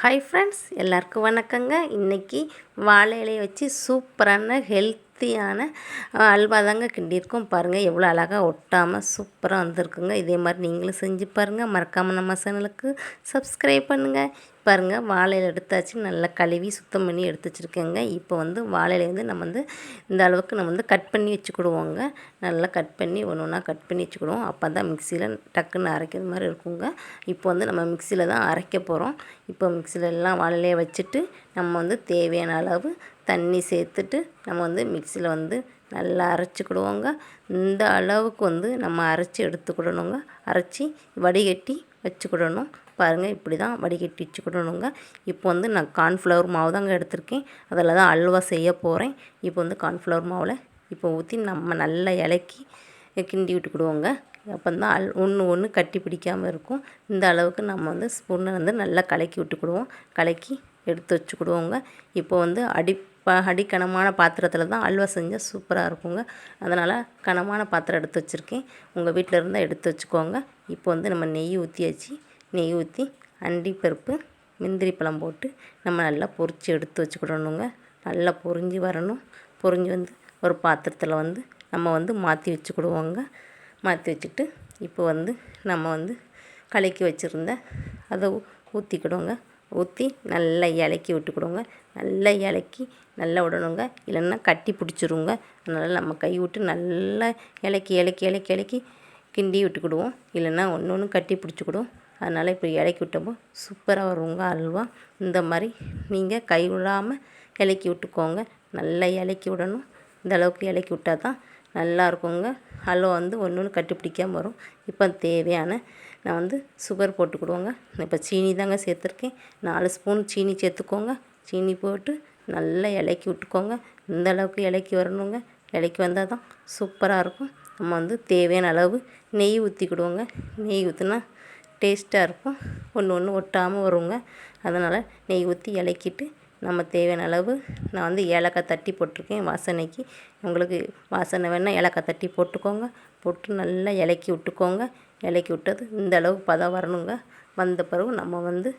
Hi friends எல்லாருக்கும் வணக்கங்க. இன்றைக்கி வாழை இலையை வச்சு சூப்பரான ஹெல்த்தியான அல்வா தாங்க கிண்டியிருக்கோம். பாருங்கள் எவ்வளோ அழகாக ஒட்டாமல் சூப்பராக வந்திருக்குங்க. இதே மாதிரி நீங்களும் செஞ்சு பாருங்கள் மறக்காமல் நம்ம சேனலுக்கு சப்ஸ்கிரைப் பண்ணுங்கள் பாருங்கள் வாழையில எடுத்தாச்சு. நல்லா கழுவி சுத்தம் பண்ணி எடுத்து வச்சுருக்கேங்க. இப்போ வந்து வாழையில வந்து நம்ம வந்து இந்த அளவுக்கு நம்ம வந்து கட் பண்ணி வச்சுக்கிடுவோங்க. நல்லா கட் பண்ணி ஒன்று ஒன்றா கட் பண்ணி வச்சுக்கிடுவோம். அப்போ தான் மிக்சியில் டக்குன்னு அரைக்கிற மாதிரி இருக்குங்க. இப்போ வந்து நம்ம மிக்சியில் தான் அரைக்க போகிறோம் இப்போ மிக்சியில் எல்லாம் வாழையிலே வச்சுட்டு நம்ம வந்து தேவையான அளவு தண்ணி சேர்த்துட்டு நம்ம வந்து மிக்சியில் வந்து நல்லா அரைச்சிக்கிடுவோங்க. இந்த அளவுக்கு வந்து நம்ம அரைச்சி எடுத்துக்கிடணுங்க. அரைச்சி வடிகட்டி வச்சுக்கிடணும். பாருங்கள் இப்படி தான் வடிகட்டி வச்சுக்கிடணுங்க இப்போ வந்து நான் கார்ன்ஃப்ளவர் மாவு தாங்க எடுத்திருக்கேன். அதில் தான் அல்வா செய்ய போகிறேன் இப்போ வந்து கார்ன்ஃப்ளவர் மாவில் இப்போ ஊற்றி நம்ம நல்லா இலக்கி கிண்டி விட்டுக்கிடுவோங்க. அப்போ தான் அல் ஒன்று ஒன்று கட்டி பிடிக்காமல் இருக்கும். இந்த அளவுக்கு நம்ம வந்து ஸ்பூனை வந்து நல்லா கலக்கி விட்டுக்கிடுவோம். கலக்கி எடுத்து வச்சுக்கிடுவோங்க. இப்போ வந்து அடி அடி கனமான பாத்திரத்தில் தான் அல்வா செஞ்சால் சூப்பராக இருக்குங்க. அதனால் கனமான பாத்திரம் எடுத்து வச்சுருக்கேன். உங்கள் வீட்டில் இருந்தால் எடுத்து வச்சுக்கோங்க. இப்போ வந்து நம்ம நெய் ஊற்றியாச்சு நெய் ஊற்றி அண்டி பருப்பு முந்திரி பழம் போட்டு நம்ம நல்லா பொரித்து எடுத்து வச்சுக்கிடணுங்க. நல்லா பொரிஞ்சு வரணும். பொரிஞ்சு வந்து ஒரு பாத்திரத்தில் வந்து நம்ம வந்து மாற்றி வச்சுக்கிடுவோங்க. மாற்றி வச்சுட்டு இப்போ வந்து நம்ம வந்து கலக்கி வச்சுருந்த அதை ஊற்றிக்கிடுவோங்க ஊற்றி நல்லா இலக்கி விட்டுக்கிடுவோங்க. நல்லா இலக்கி நல்லா விடணுங்க. இல்லைன்னா கட்டி பிடிச்சிருங்க. அதனால் நம்ம கை விட்டு நல்லா இலக்கி இலக்கி இலக்கி இலக்கி கிண்டி விட்டுக்கிடுவோம். இல்லைன்னா ஒன்று ஒன்று கட்டி பிடிச்சிக்கிடும். அதனால் இப்போ இலக்கி விட்டப்போ சூப்பராக வருங்க அல்வா இந்த மாதிரி நீங்கள் கை விடாமல் இலக்கி விட்டுக்கோங்க. நல்லா இலக்கி விடணும். இந்த அளவுக்கு இலக்கி விட்டால் தான் நல்லா இருக்குங்க. அல்வா வந்து ஒன்று ஒன்று கட்டி பிடிக்காமல் வரும். இப்போ தேவையான நான் வந்து சுகர் போட்டுக்கிடுவோங்க இப்போ சீனி தாங்க சேர்த்துருக்கேன். நாலு ஸ்பூன் சீனி சேர்த்துக்கோங்க. சீனி போட்டு நல்லா இலக்கி விட்டுக்கோங்க. இந்த அளவுக்கு இலக்கி வரணுங்க. இலக்கி வந்தால் தான் சூப்பராக இருக்கும். நம்ம வந்து தேவையான அளவு நெய் ஊற்றிக்கிடுவோங்க நெய் ஊற்றினா டேஸ்ட்டாக இருக்கும். ஒன்று ஒன்று ஒட்டாமல் வருங்க. அதனால் நெய் ஊற்றி இலக்கிட்டு நம்ம தேவையான அளவு நான் வந்து ஏலக்காய் தட்டி போட்டிருக்கேன் வாசனைக்கு. உங்களுக்கு வாசனை வேணால் ஏலக்காய் தட்டி போட்டுக்கோங்க. போட்டு நல்லா இலக்கி விட்டுக்கோங்க. இலக்கி விட்டது இந்த அளவுக்கு பதம் வரணுங்க. வந்த பிறகு நம்ம வந்து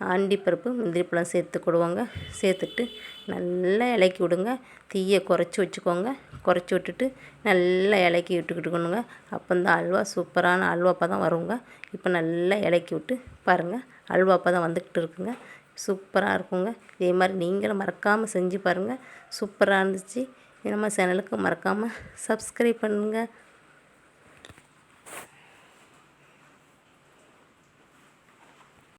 அண்டிப்பருப்பு முந்திரி பழம் சேர்த்துக்கிடுவோங்க சேர்த்துட்டு நல்லா இலக்கி விடுங்க. தீயை குறைச்சி வச்சுக்கோங்க. குறைச்சி விட்டுட்டு நல்லா இலக்கி விட்டுக்கிட்டுக்கணுங்க. அப்போ இந்த அல்வா சூப்பரான அல்வா தான் வருங்க. இப்போ நல்லா இலக்கி விட்டு பாருங்கள் அல்வா தான் வந்துக்கிட்டு இருக்குங்க. சூப்பராக இருக்குங்க. இதே மாதிரி நீங்களும் மறக்காமல் செஞ்சு பாருங்கள் சூப்பராக இருந்துச்சு. நம்ம சேனலுக்கு மறக்காமல் சப்ஸ்கிரைப் பண்ணுங்கள்